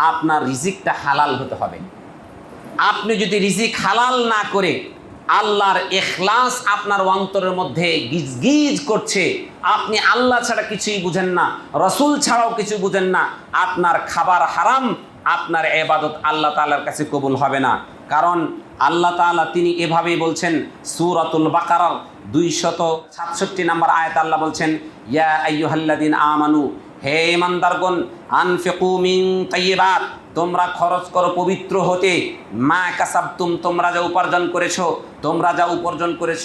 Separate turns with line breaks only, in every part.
আপনার রিজিকটা হালাল হতে হবে। আপনি যদি রিজিক হালাল না করে আল্লাহর এখলাস আপনার অন্তরের মধ্যে গিজগিজ করছে, আপনি আল্লাহ ছাড়া কিছুই বুঝেন না, রসুল ছাড়াও কিছু বুঝেন না, আপনার খাবার হারাম, আপনার এবাদত আল্লাহ তাআলার কাছে কবুল হবে না। কারণ আল্লাহ তাআলা তিনি এভাবেই বলছেন, সুরাতুল বাকারার দুইশত সাতষট্টি নম্বর আয়াত আল্লাহ বলছেন, ইয়া আইয়ুহাল্লাদিন আমানু হে ইমানদারগণ, আনফিকু মিন তাইয়্যিবাত তোমরা খরচ করো পবিত্র হতে। মা কাসাবতুম, তোমরা যা উপার্জন করেছ, তোমরা যা উপার্জন করেছ,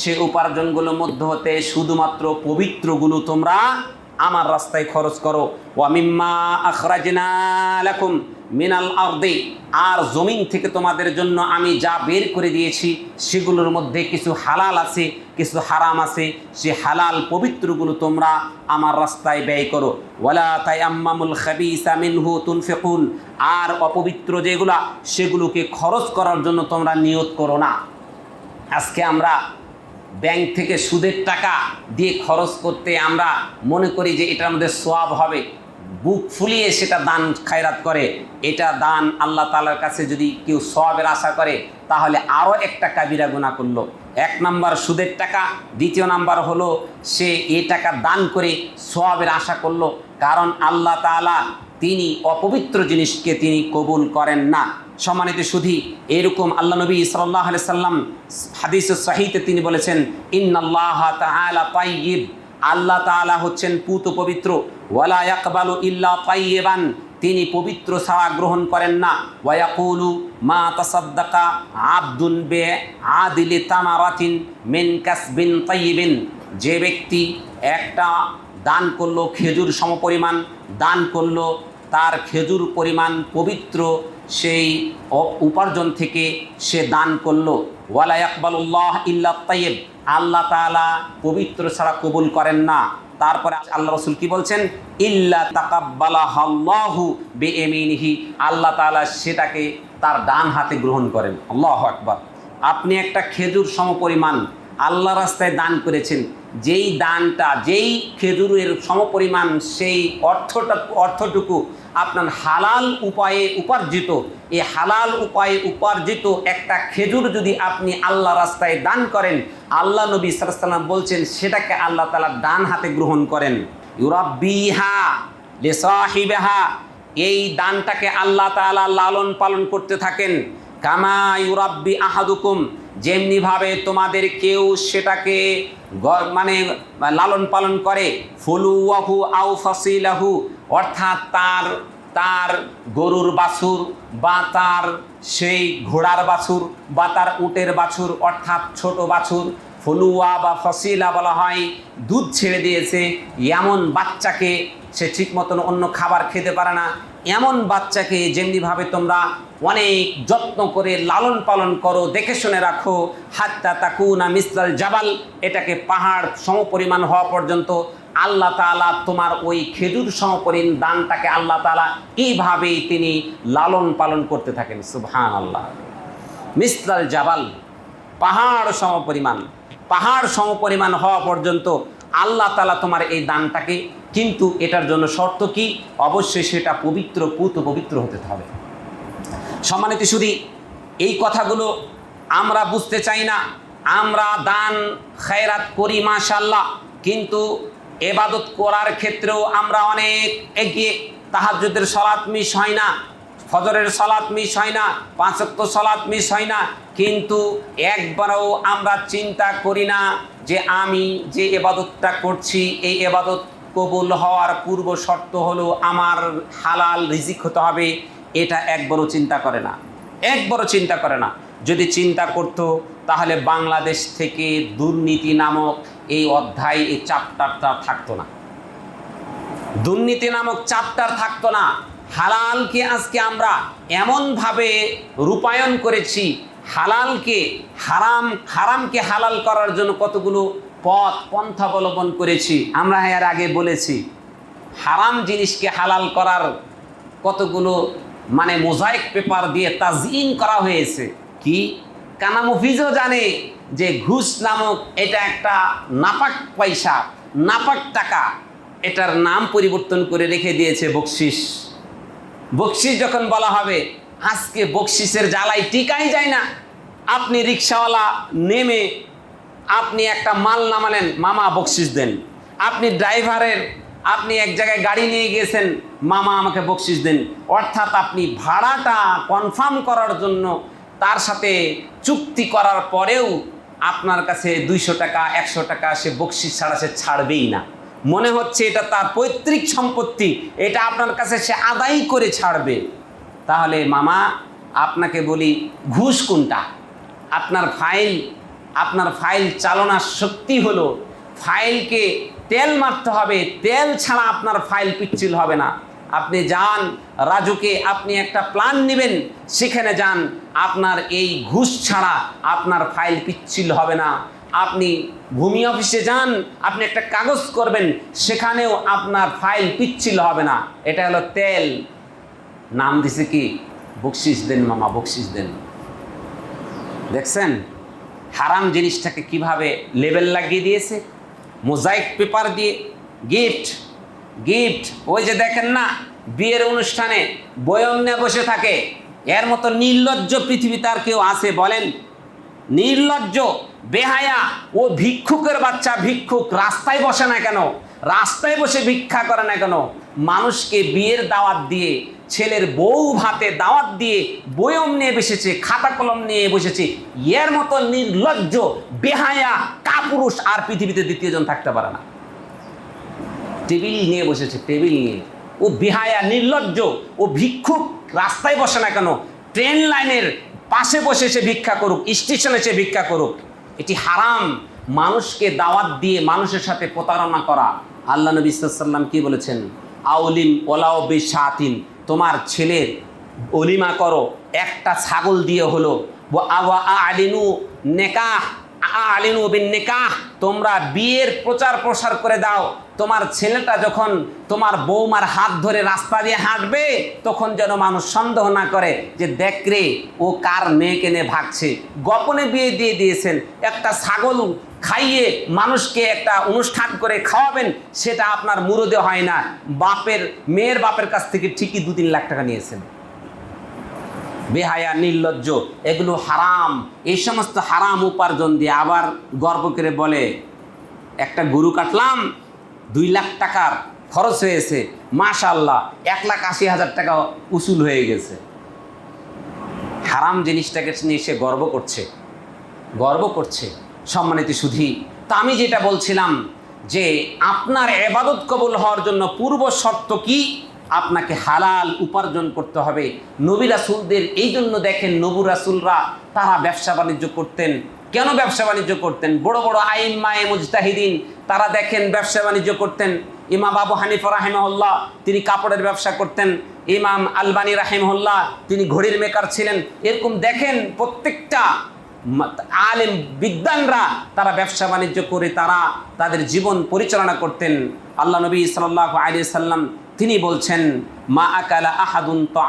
সে উপার্জনগুলোর মধ্য হতে শুধুমাত্র পবিত্রগুলো তোমরা আমার রাস্তায় খরচ করো। ওয়া মিম্মা আখরাজনা লাকুম মিনাল আরদি, আর জমিন থেকে তোমাদের জন্য আমি যা বের করে দিয়েছি, সেগুলোর মধ্যে কিছু হালাল আছে, কিছু হারাম আছে, সে হালাল পবিত্রগুলো তোমরা আমার রাস্তায় ব্যয় করো। ওয়ালা তাই আম্মামুল খাবিসা মিনহু তুনফিকুন, আর অপবিত্র যেগুলা, সেগুলোকে খরচ করার জন্য তোমরা নিয়ত করো না। আজকে আমরা ব্যাংক থেকে সুদের টাকা দিয়ে খরচ করতে আমরা মনে করি যে এটার মধ্যে সোয়াব হবে। বুক ফুলিয়ে সেটা দান খায়রাত করে, এটা দান আল্লাহ তালার কাছে যদি কেউ সোয়াবের আশা করে, তাহলে আরও একটা কাবিরা গুণা করল। এক নাম্বার সুদের টাকা, দ্বিতীয় নাম্বার হলো সে এ টাকা দান করে সোয়াবের আশা করল, কারণ আল্লাহ তাআলা তিনি অপবিত্র জিনিসকে তিনি কবুল করেন না। সম্মানিত সুধি, এরকম আল্লাহ নবী সাল্লাহ সাল্লাম হাদিস সাহিতে তিনি বলেছেন, ইন্নাল্লাহ তাআলা তাইয়িব আল্লাহ তাআলা হচ্ছেন পুত পবিত্র। ওয়ালা ইয়াকবালু ইল্লা তাইয়িবান। তিনি পবিত্র ছাড়া গ্রহণ করেন না। ওয়াকুলু মা তাসাদ্দাকা আব্দুন বে আদিলি তামারাতিন মিন কাসবিন তাইয়িবিন। যে ব্যক্তি একটা দান করল খেজুর সমপরিমাণ, দান করল তার খেজুর পরিমাণ পবিত্র, সেই উপার্জন থেকে সে দান করল। ওয়ালা ইয়াকবালুল্লাহ ইল্লা তাইয়িব। আল্লাহ তাআলা পবিত্র ছাড়া কবুল করেন না। তারপরে আল্লাহ রসুল কি বলছেন? ইল্লা তাকাব্বালাহাল্লাহু বিয়ামিনিহি আল্লাহ তাআলা সেটাকে তার ডান হাতে গ্রহণ করেন। আল্লাহু আকবার। আপনি একটা খেজুর সমপরিমাণ আল্লাহ রাস্তায় দান করেছেন। যেই দানটা, যেই খেজুরের সমপরিমাণ, সেই অর্থটা, অর্থটুকু আপনার হালাল উপায়ে উপার্জিত, এই হালাল উপায়ে উপার্জিত একটা খেজুর যদি আপনি আল্লাহ রাস্তায় দান করেন, আল্লাহ নবী সাল্লাম বলছেন, সেটাকে আল্লাহ তালা ডান হাতে গ্রহণ করেন। ইউরাব্বিহা লেসাহিবেহা, এই দানটাকে আল্লাহ তাআলা লালন পালন করতে থাকেন। কামা ইউরাব্বি আহাদুকুম, যেমনিভাবে তোমাদের কেউ সেটাকে মানে লালন পালন করে ফলুয়াহু আউ ফাসিলাহু অর্থাৎ তার তার গরুর বাছুর বা তার সেই ঘোড়ার বাছুর বা তার উটের বাছুর অর্থাৎ ছোট বাছুর, ফলুয়া বা ফসিলা বলা হয়, দুধ ছেড়ে দিয়েছে, এমন বাচ্চাকে সে ঠিক মতন অন্য খাবার খেতে পারে না। এমন বাচ্চাকে যেমনিভাবে তোমরা অনেক যত্ন করে লালন পালন করো, দেখে শুনে রাখো, হাত্তা তাকুনা মিসলাল জাবাল, এটাকে পাহাড় সমপরিমাণ হওয়া পর্যন্ত আল্লাহ তাআলা তোমার ওই খেজুর সমপরিণ দানটাকে আল্লাহ তাআলা এইভাবেই তিনি লালন পালন করতে থাকেন? সুবহান আল্লাহ মিসলাল জাবাল, পাহাড় সমপরিমাণ পাহাড় সমপরিমাণ হওয়া পর্যন্ত আল্লাহ তালা তোমার এই দানটাকে কিন্তু এটার জন্য শর্ত কি? অবশ্যই সেটা পবিত্র পুত পবিত্র হতে হবে। সম্মানিত শুধু এই কথাগুলো আমরা বুঝতে চাই না। আমরা দান, খায়রাত করি মাশাল্লাহ কিন্তু এবাদত করার ক্ষেত্রেও আমরা অনেক এগিয়ে। তাহাজ্জুদের সলাৎ মিস হয় না, ফজরের সলাৎ মিস হয় না পাঁচক্ত সলাৎ মিস হয় না। কিন্তু একবারও আমরা চিন্তা করি না যে আমি যে এবাদতটা করছি, এই এবাদত কবুল হওয়ার পূর্ব শর্ত হলো আমার হালাল রিজিক হতে হবে, এটা একবারও চিন্তা করে না। একবারও চিন্তা করে না। যদি চিন্তা করতো, তাহলে বাংলাদেশ থেকে দুর্নীতি নামক এই অধ্যায় এই চাপ্টারটা থাকতো না। দুর্নীতি নামক চাপটার থাকতো না। হালালকে আজকে আমরা এমনভাবে রূপায়ণ করেছি, হালালকে হারাম, হারামকে হালাল করার জন্য কতগুলো পথ, পন্থা অবলম্বন করেছি। আমরা এর আগে বলেছি, হারাম জিনিসকে হালাল করার কতগুলো মানে মোজাইক পেপার দিয়ে তাজিন করা হয়েছে। কি? কানামুফিজও জানে যে ঘুষ নামক এটা একটা নাপাক পয়সা, নাপাক টাকা। এটার নাম পরিবর্তন করে রেখে দিয়েছে বকশিস। বকশিস যখন বলা হবে, আজকে বকশিসের জ্বালায় টিকাই যায় না। আপনি রিক্সাওয়ালা নেমে আপনি একটা মাল নামালেন, মামা বকশিস দেন। আপনি ড্রাইভারের, আপনি এক জায়গায় গাড়ি নিয়ে গিয়েছেন, মামা আমাকে বকশিস দেন। অর্থাৎ আপনি ভাড়াটা কনফার্ম করার জন্য তার সাথে চুক্তি করার পরেও আপনার কাছে দুইশো টাকা, একশো টাকা সে বকশিস ছাড়া সে ছাড়বেই না। মনে হচ্ছে এটা তার পৈতৃক সম্পত্তি, এটা আপনার কাছে সে আদায় করে ছাড়বে। তাহলে মামা, আপনাকে বলি ঘুষ কোনটা? আপনার ফাইল আপনার ফাইল চালনার শক্তি হলো, ফাইলকে তেল মারতে হবে, তেল ছাড়া আপনার ফাইল পিচ্ছিল হবে না। আপনি যান, রাজুকে আপনি একটা প্ল্যান নেবেন, সেখানে যান। আপনার এই ঘুষ ছাড়া আপনার ফাইল পিচ্ছিল হবে না। আপনি ভূমি অফিসে যান, আপনি একটা কাগজ করবেন, সেখানেও আপনার ফাইল পিচ্ছিল হবে না। এটা হলো তেল। নাম দিছে কি? বকশিস দেন মামা, বকশিস দেন। দেখছেন? হারাম জিনিসটাকে কীভাবে লেবেল লাগিয়ে দিয়েছে? মোজাইক পেপার দিয়ে গিফট গিফট, ওই যে দেখেন না, বিয়ের অনুষ্ঠানে বয়ম নিয়ে বসে থাকে। এর মতো নির্লজ্জ পৃথিবীতে আর কেউ আছে বলেন? নির্লজ্জ, বেহায়া ও ভিক্ষুকের বাচ্চা ভিক্ষুক রাস্তায় বসে না কেন? রাস্তায় বসে ভিক্ষা করে না কেন? মানুষকে বিয়ের দাওয়াত দিয়ে, ছেলের বউ ভাতে দাওয়াত দিয়ে বয়ম নিয়ে বসেছে, খাতা কলম নিয়ে বসেছে। এর মতো নির্লজ্জ, বেহায়া কাপুরুষ আর পৃথিবীতে দ্বিতীয়জন থাকতে পারে না। টেবিল নিয়ে বসেছে, টেবিল নিয়ে। ও বিহায়া, নির্লজ্জ, ও ভিক্ষুক, রাস্তায় বসে না কেন? ট্রেন লাইনের পাশে বসে সে ভিক্ষা করুক, স্টেশনে সে ভিক্ষা করুক। এটি হারাম। মানুষকে দাওয়াত দিয়ে মানুষের সাথে প্রতারণা করা। আল্লাহ নবী সাল্লাম কি বলেছেন? আউলিম ওলাও বেশাতিন, তোমার ছেলের অলিমা করো, একটা ছাগল দিয়ে হলো। ব- আলিনু নেকাহ আলিনু তোমরা বিয়ের প্রচার প্রসার করে দাও। তোমার ছেলেটা যখন তোমার বৌমার হাত ধরে রাস্তা দিয়ে হাঁটবে, তখন যেন মানুষ সন্দেহ না করে যে, দেখ রে, ও কার মেয়েকে নিয়ে ভাগছে? গোপনে বিয়ে দিয়ে দিয়েছেন। একটা ছাগল খাইয়ে মানুষকে একটা অনুষ্ঠান করে খাওয়াবেন, সেটা আপনার মুরদে হয় না। বাপের, মেয়ের বাপের কাছ থেকে ঠিকই দু তিন লাখ টাকা নিয়েছেন। বেহায়া, নির্লজ্জ, এগুলো হারাম। এই সমস্ত হারাম উপার্জন দিয়ে আবার গর্ব করে বলে, একটা গরু কাটলাম, দুই লাখ টাকার খরচ হয়েছে মাশাল্লাহ এক লাখ আশি হাজার টাকা উসুল হয়ে গেছে। হারাম জিনিসটাকে নিয়ে সে গর্ব করছে গর্ব করছে, সম্মানিত সুধী। তা আমি যেটা বলছিলাম যে, আপনার এবাদত কবুল হওয়ার জন্য পূর্ব শর্ত কি? আপনাকে হালাল উপার্জন করতে হবে। নবী রাসুলদের এই জন্য দেখেন নবু রাসুলরা তারা ব্যবসা বাণিজ্য করতেন। কেন ব্যবসা বাণিজ্য করতেন? বড় বড় আইন মায়ে মুজতাহিদিন তারা দেখেন ব্যবসা বাণিজ্য করতেন। ইমাম আবু হানিফা রাহিমহল্লা তিনি কাপড়ের ব্যবসা করতেন। ইমাম আলবানী রাহিমহল্লা তিনি ঘড়ির মেকার ছিলেন। এরকম দেখেন প্রত্যেকটা আলেম বিদ্বানরা তারা ব্যবসা বাণিজ্য করে তারা তাদের জীবন পরিচালনা করতেন। আল্লাহ নবী সাল্লাহ আলী সাল্লাম তিনি বলছেন, মা আকালা আহাদুন তো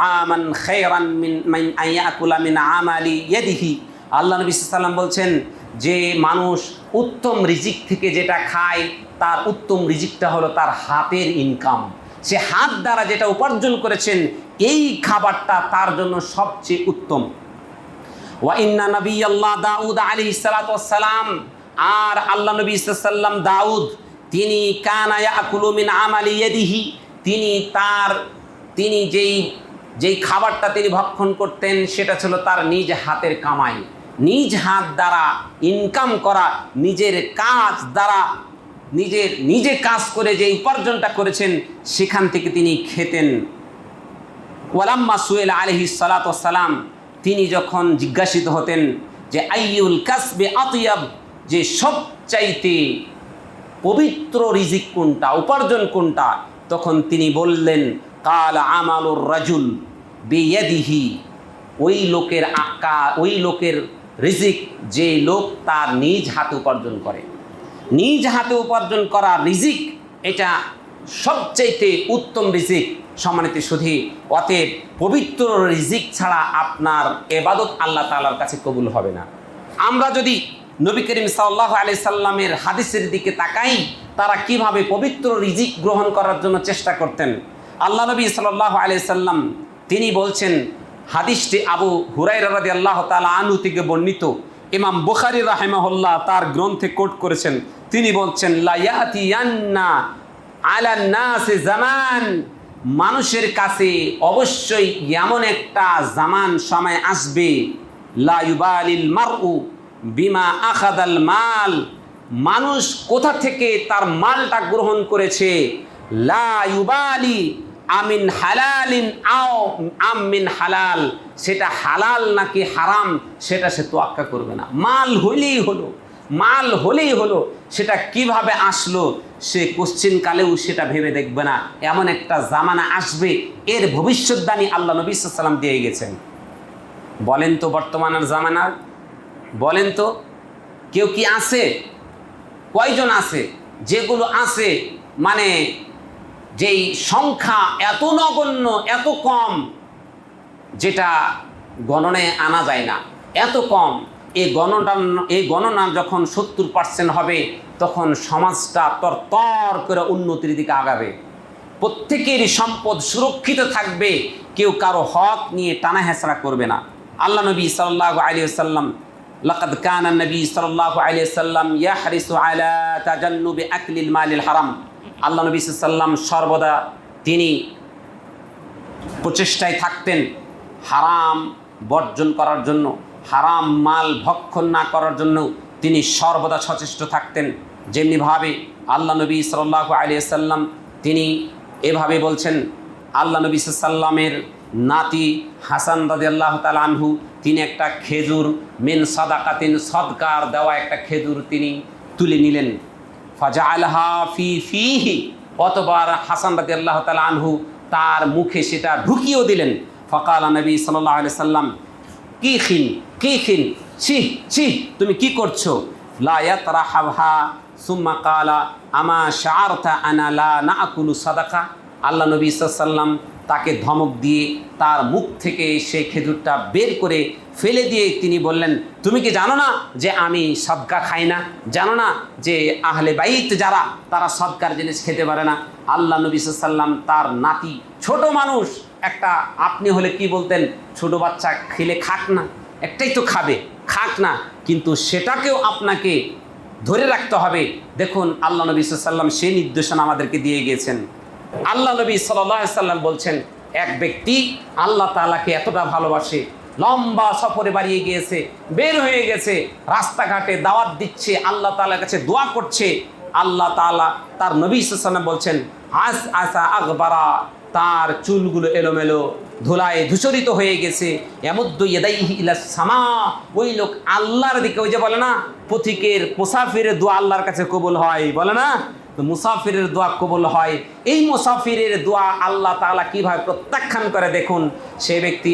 আল্লাহ নবী সাল্লাম বলছেন, যে মানুষ উত্তম রিজিক থেকে যেটা খায়, তার উত্তম রিজিকটা হলো তার হাতের ইনকাম সে হাত দ্বারা যেটা উপার্জন করেছেন, এই খাবারটা তার জন্য সবচেয়ে উত্তম। ওয়াইন্না নবী আল্লাহ দাউদ আলী সালাতাম আর আল্লাহ নবী সাল্লাম দাউদ, তিনি কানায়া আকুলুমিন আমালি ইয়াদিহি, তিনি তার, তিনি যেই যেই খাবারটা তিনি ভক্ষণ করতেন, সেটা ছিল তার নিজ হাতের কামাই। নিজ হাত দ্বারা ইনকাম করা, নিজের কাজ দ্বারা নিজের, নিজে কাজ করে যে উপার্জনটা করেছেন, সেখান থেকে তিনি খেতেন। ওয়ালাম্মা সুয়েল আলহি সালাতাম তিনি যখন জিজ্ঞাসিত হতেন যে আইউল কাসবে আতিয়াব? যে, সবচাইতে পবিত্র রিজিক কোনটা, উপার্জন কোনটা? তখন তিনি বললেন, কাল আমালুর রাজুল বেয়াদিহি, ওই লোকের আকা, ওই লোকের রিজিক যে লোক তার নিজ হাতে উপার্জন করে। নিজ হাতে উপার্জন করা রিজিক, এটা সবচাইতে উত্তম রিজিক। সম্মানিত সুধী, অতএব পবিত্র রিজিক ছাড়া আপনার এবাদত আল্লাহ তালার কাছে কবুল হবে না। আমরা যদি নবী করিম সাল্লাহ আলি সাল্লামের হাদিসের দিকে তাকাই, তারা কীভাবে পবিত্র রিজিক গ্রহণ করার জন্য চেষ্টা করতেন? আল্লাহ নবী সাল্লাহ আলি সাল্লাম, তিনি বলছেন, হাদিসটি আবু হুরাই রাদি আল্লাহ তালা আনু থেকে বর্ণিত। ইমাম বুখারি রাহেমাহুল্লাহ তার গ্রন্থে কোট করেছেন। তিনি বলছেন লাইয়াতিয়ান্না আলান্নাসে জামান। মানুষের কাছে অবশ্যই এমন একটা জামান সময় আসবে। বিমা আখাদাল মাল। মানুষ কোথা থেকে তার মালটা গ্রহণ করেছে? লাইবালি আমিন হালালিন আও আমিন হালাল। সেটা হালাল নাকি হারাম, সেটা সে তোয়াক্কা করবে না। মাল হলেই হলো, মাল হলেই হলো, সেটা কীভাবে আসলো? সে কোশ্চিন কালেও সেটা ভেবে দেখবে না। এমন একটা জামানা আসবে, এর ভবিষ্যৎবাণী আল্লাহ নবী দিয়ে গেছেন। বলেন তো বর্তমানের জামানার বলেন তো কেউ কি আছে? কয়জন আছে? যেগুলো আছে মানে যেই সংখ্যা এত নগণ্য, এত কম, যেটা গণনায় আনা যায় না। এত কম এই গণনা এই গণনা যখন সত্তর পার্সেন্ট হবে তখন সমাজটা তরতর করে উন্নতির দিকে আগাবে। প্রত্যেকেরই সম্পদ সুরক্ষিত থাকবে, কেউ কারও হক নিয়ে টানা হেঁচড়া করবে না। আল্লাহ নবী সাল্লাহ আলী সাল্লাম লকদ কানা নবী সাল্লাহ আলী সাল্লাম ইয়াহারিসু আলা তাজান্নুবি আকলিল মালিল হারাম। আল্লাহ নবী সাল্লাম সর্বদা তিনি প্রচেষ্টায় থাকতেন হারাম বর্জন করার জন্য, হারাম মাল ভক্ষণ না করার জন্য তিনি সর্বদা সচেষ্ট থাকতেন। যেমনিভাবে আল্লাহ নবী সাল্লাহ আলিয়া সাল্লাম, তিনি এভাবে বলছেন, আল্লাহ নবী সাল্লামের নাতি হাসান রাজি আল্লাহ আনহু, তিনি একটা খেজুর, মেন সাদাকাতিন সদকার দেওয়া একটা খেজুর তিনি তুলে নিলেন। ফাজা আলহা ফি ফিহি, অতবার হাসান রাজি আল্লাহ তালা আনহু তার মুখে সেটা ঢুকিয়েও দিলেন। ফকাল নবী সাল্লাহ আলি সাল্লাম, কি খিন কি খিন ছি ছি, তুমি কি করছ? লায়াত রাহাবহা সুম্মা কালা, আমা শারতা আনা লা না আকুলু সাদাকা? আল্লাহ নবী সাল্লাম তাকে ধমক দিয়ে তার মুখ থেকে সেই খেজুরটা বের করে ফেলে দিয়ে তিনি বললেন, তুমি কি জানো না যে আমি সদকা খাই না? জানো না যে আহলে বাইত যারা, তারা সদকার জিনিস খেতে পারে না? আল্লাহ নবী সাল্লাম তার নাতি, ছোট মানুষ, একটা আপনি হলে কি বলতেন, ছোট বাচ্চা খেলে খাক না, একটাই তো খাবে, খাক না। কিন্তু সেটাকেও আপনাকে ধরে রাখতে হবে। দেখুন, আল্লাহ নবী সাল্লাম সেই নির্দেশনা আমাদেরকে দিয়ে গিয়েছেন। আল্লাহ নবী সাল্লাম বলছেন, এক ব্যক্তি আল্লাহ তালাকে এতটা ভালোবাসে, লম্বা সফরে বাড়িয়ে গিয়েছে, বের হয়ে গেছে, রাস্তাঘাটে দাওয়াত দিচ্ছে, আল্লাহ তালার কাছে দোয়া করছে, আল্লাহ তালা তার নবী সাল্লাম বলছেন আস আসা আকবারা তার চুলগুলো এলোমেলো, ধুলায় ধূসরিত হয়ে গেছে। সামা, ওই লোক আল্লাহর দিকে ওই যে বলে না, পথিকের মুসাফিরের দোয়া আল্লাহর কাছে কবুল হয়, বলে না? তো মুসাফিরের দোয়া কবুল হয়। এই মুসাফিরের দোয়া আল্লাহ তাআলা কীভাবে প্রত্যাখ্যান করে দেখুন? সে ব্যক্তি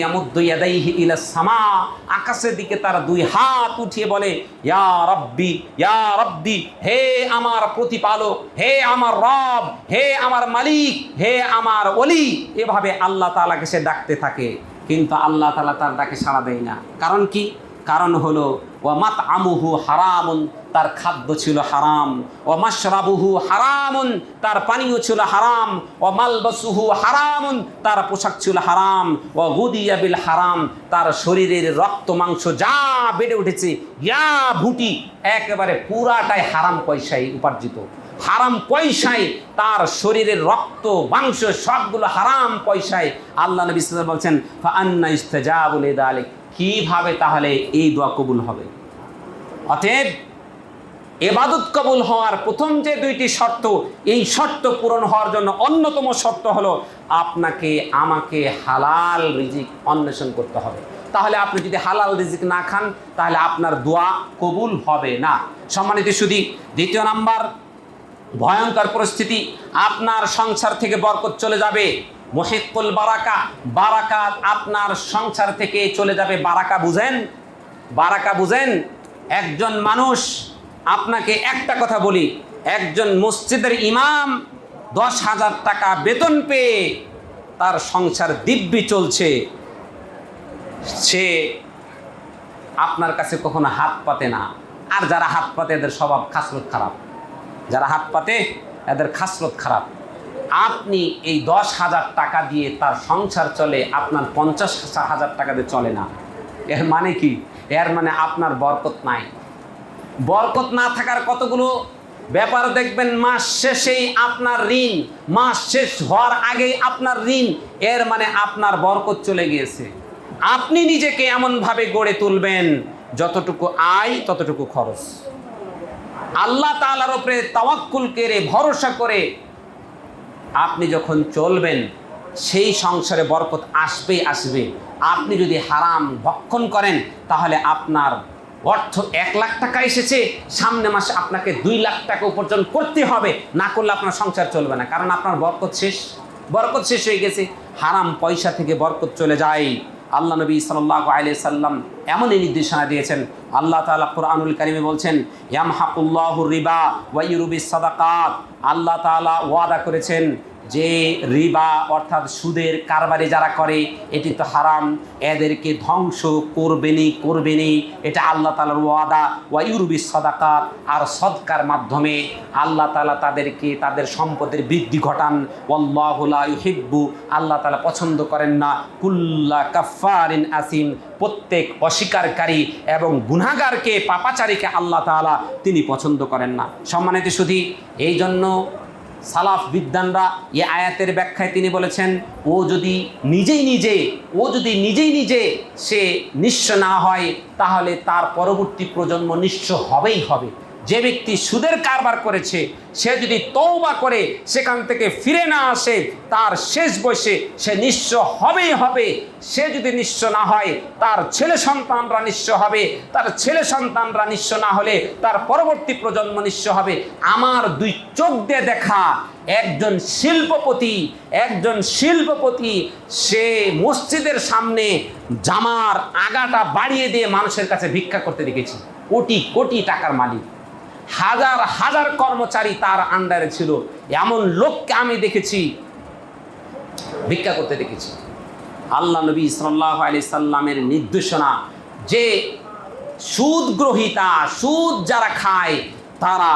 ইলা সামা, আকাশের দিকে তার দুই হাত উঠিয়ে বলে, ইয়া রব্বি ইয়া রব্বি, হে আমার প্রতিপালক, হে আমার রব, হে আমার মালিক, হে আমার অলি এভাবে আল্লাহ তাআলাকে সে ডাকতে থাকে। কিন্তু আল্লাহ তাআলা তার ডাকে সাড়া দেয় না। কারণ কি? কারণ হলো ও মাত আমুহু হারামুন তার খাদ্য ছিল হারাম। ও মাশরাবুহু হারামুন, তার পানীয় ছিল হারাম। ও মালবাসুহু হারামুন, তার পোশাক ছিল হারাম। ও গুদিয়া বিল হারাম, তার শরীরের রক্ত মাংস যা বেড়ে উঠেছে, ইয়া ভুটি, একেবারে পুরাটাই হারাম পয়সায় উপার্জিত। হারাম পয়সায় তার শরীরের রক্ত, মাংস সবগুলো হারাম পয়সায় আল্লাহ নবী ওয়াসাল্লাম বলছেন আন্না ইস্তাজাবু লিদালিক। কীভাবে তাহলে এই দোয়া কবুল হবে? অতএব এবাদত কবুল হওয়ার প্রথম যে দুইটি শর্ত, এই শর্ত পূরণ হওয়ার জন্য অন্যতম শর্ত হলো আপনাকে, আমাকে হালাল রিজিক অন্বেষণ করতে হবে। তাহলে আপনি যদি হালাল রিজিক না খান, তাহলে আপনার দোয়া কবুল হবে না। সম্মানিত শুধু দ্বিতীয় নাম্বার, ভয়ঙ্কর পরিস্থিতি। আপনার সংসার থেকে বরকত চলে যাবে। মহিকুল বারাকা বারাকা আপনার সংসার থেকে চলে যাবে। বারাকা বুঝেন? বারাকা বুঝেন? একজন মানুষ আপনাকে একটা কথা বলি, একজন মসজিদের ইমাম দশ হাজার টাকা বেতন পেয়ে তার সংসার দিব্যি চলছে। সে আপনার কাছে কখনো হাত পাতে না। আর যারা হাত পাতে, এদের স্বভাব খাসরত খারাপ। যারা হাত পাতে, এদের খাসরত খারাপ। আপনি এই দশ হাজার টাকা দিয়ে তার সংসার চলে, আপনার পঞ্চাশ হাজার টাকা দিয়ে চলে না। এর মানে কি? এর মানে আপনার বরকত নাই। বরকত না থাকার কতগুলো ব্যাপার দেখবেন, মাস শেষেই আপনার ঋণ, মাস শেষ হওয়ার আগেই আপনার ঋণ, এর মানে আপনার বরকত চলে গিয়েছে। আপনি নিজেকে এমনভাবে গড়ে তুলবেন, যতটুকু আয়, ততটুকু খরচ। আল্লাহ তাআলার উপরে তাওয়াক্কুল করে ভরসা করে আপনি যখন চলবেন, সেই সংসারে বরকত আসবেই আসবে। আপনি যদি হারাম ভক্ষণ করেন, তাহলে আপনার অর্থ এক লাখ টাকা এসেছে, সামনে মাসে আপনাকে দুই লাখ টাকা উপার্জন করতে হবে। না করলে আপনার সংসার চলবে না, কারণ আপনার বরকত শেষ। বরকত শেষ হয়ে গেছে, হারাম পয়সা থেকে বরকত চলে যায়। আল্লাহ নবী সাল্লাহ আলিয়া সাল্লাম এমনই নির্দেশনা দিয়েছেন। আল্লাহ তাআলা কোরআনুল কারিমে বলছেন ইয়াম হাকুল্লাহ রিবা ওয়াইরুবি সাদাকাত। আল্লাহ তাআলা ওয়াদা করেছেন যে রিবা অর্থাৎ সুদের কারবারে যারা করে, এটি তো হারাম। এদেরকে ধ্বংস করবেনি করবেনি। এটা আল্লাহ তালার ওয়াদা। ওয়াইরুবি সদাকাত আর সদকার মাধ্যমে আল্লাহ তালা তাদেরকে তাদের সম্পদের বৃদ্ধি ঘটান। ওয়াল্লাহুলা ইহিব্বু আল্লাহ তালা পছন্দ করেন না। কুল্লা কাফারিন আসিম, প্রত্যেক অস্বীকারী এবং গুনাগারকে পাপাচারীকে আল্লাহ তাআলা তিনি পছন্দ করেন না। সম্মানিত শুধু এই জন্য সালাফ বিদ্যানরা এ আয়াতের ব্যাখ্যায় তিনি বলেছেন, ও যদি নিজেই নিজে, ও যদি নিজেই নিজে সে নিঃস্ব না হয়, তাহলে তার পরবর্তী প্রজন্ম নিঃস্ব হবেই হবে। যে ব্যক্তি সুদের কারবার করেছে, সে যদি তৌবা করে, সেখান থেকে ফিরে না আসে, তার শেষ বয়সে সে নিঃস্ব হবেই হবে। সে যদি নিঃস্ব না হয়, তার ছেলে সন্তানরা নিঃস্ব হবে। তার ছেলে সন্তানরা নিঃস্ব না হলে তার পরবর্তী প্রজন্ম নিঃস্ব হবে। আমার দুই চোখ দিয়ে দেখা, একজন শিল্পপতি একজন শিল্পপতি, সে মসজিদের সামনে জামার আগাটা বাড়িয়ে দিয়ে মানুষের কাছে ভিক্ষা করতে দেখেছি। কোটি কোটি টাকার মালিক। হাজার হাজার কর্মচারী তার আন্ডারে ছিল। এমন লোককে আমি দেখেছি, ভিক্ষা করতে দেখেছি। আল্লাহ নবী সাল্লাহ আলি সাল্লামের নির্দেশনা, যে সুদ গ্রহিতা, সুদ যারা খায়, তারা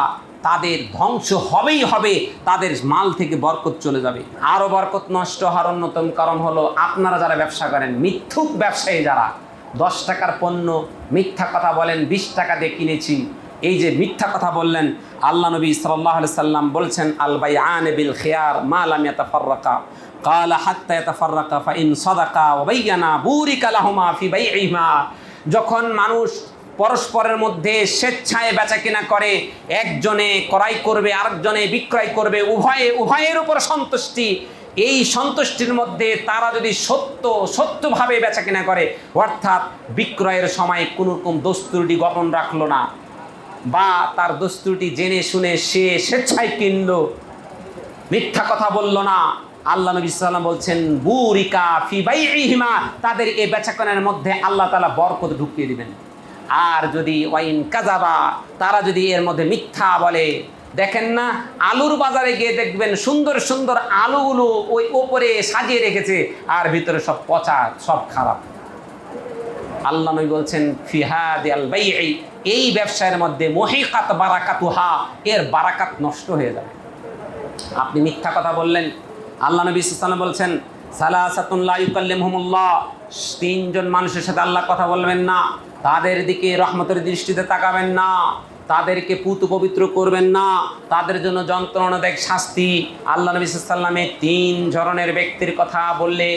তাদের ধ্বংস হবেই হবে, তাদের মাল থেকে বরকত চলে যাবে। আরও বরকত নষ্ট হওয়ার অন্যতম কারণ হলো, আপনারা যারা ব্যবসা করেন, মিথ্যুক ব্যবসায়ী যারা, দশ টাকার পণ্য মিথ্যা কথা বলেন, বিশ টাকা দিয়ে কিনেছি এই যে মিথ্যা কথা বললেন আল্লাহ নবী সাল্লাহ সাল্লাম বলছেন আলবাই আনবিল খেয়ার মালাম ইয়াতাফাররাকা। কাল হাত্তা ইয়াতাফাররাকা, ফাইন সদাকা ওবাইয়ানা বুরিকা লাহুমা ফি বাইইহা যখন মানুষ পরস্পরের মধ্যে স্বেচ্ছায় বেচা কিনা করে, একজনে করাই করবে, আরেকজনে বিক্রয় করবে, উভয়ে, উভয়ের উপর সন্তুষ্টি। এই সন্তুষ্টির মধ্যে তারা যদি সত্য, সত্যভাবে বেচা কিনা করে, অর্থাৎ বিক্রয়ের সময় কোনোরকম দস্তুরটি গোপন রাখল না। বা তার দস্তুটি জেনে শুনে সে স্বেচ্ছায় কিনলো। মিথ্যা কথা বলল না। আল্লাহ নবী সাল্লাম বলছেন, বুরিকা ফি বাইহিমা তাদের এই বেচাকনের মধ্যে আল্লাহ তাআলা বরকত ঢুকিয়ে দিবেন। আর যদি ওয়াইন কাজাবা তারা যদি এর মধ্যে মিথ্যা বলে, দেখেন না, আলুর বাজারে গিয়ে দেখবেন সুন্দর সুন্দর আলুগুলো ওই ওপরে সাজিয়ে রেখেছে, আর ভিতরে সব পচা, সব খারাপ। আল্লাহ নবী বলছেন ফিহাদ আল বাইঈ এই ব্যবসায়ের মধ্যে মহিকাত বারাকাতুহা, এর বারাকাত নষ্ট হয়ে যাবে। আপনি মিথ্যা কথা বললেন। আল্লাহ নবী সাল্লাম বলছেন ইউকাল্লিমহুমুল্লাহ। তিনজন মানুষের সাথে আল্লাহ কথা বলবেন না, তাদের দিকে রহমতের দৃষ্টিতে তাকাবেন না, তাদেরকে পুত পবিত্র করবেন না, তাদের জন্য যন্ত্রণাদায়ক শাস্তি। আল্লাহ নবী সাল্লামে তিন ধরনের ব্যক্তির কথা বললে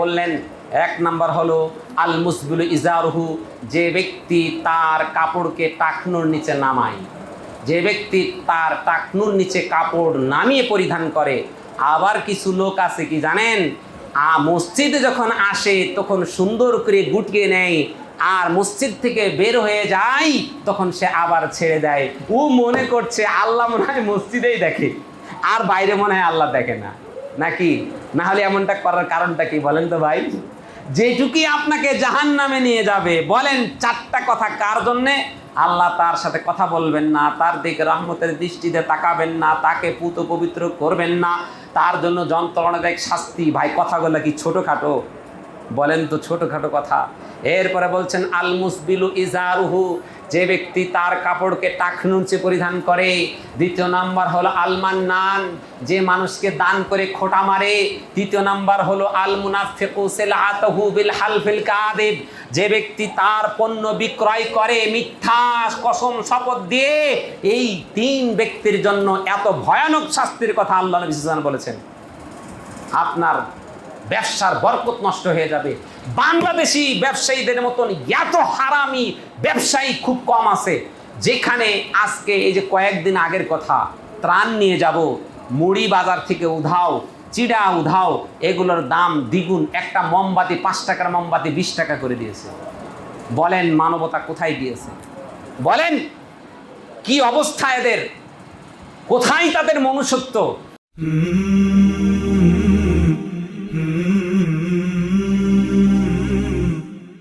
বললেন এক নাম্বার হলো আল মুসবুল ইজারহু, যে ব্যক্তি তার কাপড়কে টাকনুর নিচে নামায়। যে ব্যক্তি তার টাকনুর নিচে কাপড় নামিয়ে পরিধান করে। আবার কিছু লোক আছে কি জানেন? আ মসজিদে যখন আসে, তখন সুন্দর করে গুটিয়ে নেয় আর মসজিদ থেকে বের হয়ে যায়, তখন সে আবার ছেড়ে দেয়। ও মনে করছে, আল্লাহ মনে হয় মসজিদেই দেখে। আর বাইরে মনে হয় আল্লাহ দেখে না। নাকি? না হলে এমনটা করার কারণটা কি বলেন তো ভাই? যেটুকুই আপনাকে জাহান নামে নিয়ে যাবে, বলেন চারটা কথা কার জন্যে? আল্লাহ তার সাথে কথা বলবেন না, তার দিকে রহমতের দৃষ্টিতে তাকাবেন না, তাকে পুত পবিত্র করবেন না, তার জন্য যন্ত্রণাদায়ক শাস্তি। ভাই, কথাগুলো কি ছোটোখাটো? বলেন তো ছোটোখাটো কথা। এরপরে বলছেন আল মুসবিলু ইজারুহু যে ব্যক্তি তার কাপড়কে টাকনুচে পরিধান করে, দ্বিতীয় নাম্বার হলো আলমান নান, যে মানুষকে দান করে খোটা মারে, তৃতীয় নাম্বার হলো আল মুনাফিকু সিলআতাহু বিল হালফিল কাদিব যে ব্যক্তি তার পণ্য বিক্রয় করে মিথ্যা কসম শপথ দিয়ে, এই তিন ব্যক্তির জন্য এত ভয়ানক শাস্তির কথা আল্লাহ নবী বলেছেন। আপনার ব্যবসার বরকত নষ্ট হয়ে যাবে। বাংলাদেশি ব্যবসায়ীদের মতন এত হারামি ব্যবসায়ী খুব কম আছে, যেখানে আজকে এই যে কয়েকদিন আগের কথা, ত্রাণ নিয়ে যাব, মুড়ি বাজার থেকে উধাও, চিড়া উধাও, এগুলোর দাম দ্বিগুণ, একটা মোমবাতি পাঁচ টাকার মোমবাতি বিশ টাকা করে দিয়েছে। বলেন মানবতা কোথায় গিয়েছে? বলেন, কি অবস্থা এদের? কোথায় তাদের মনুষ্যত্ব?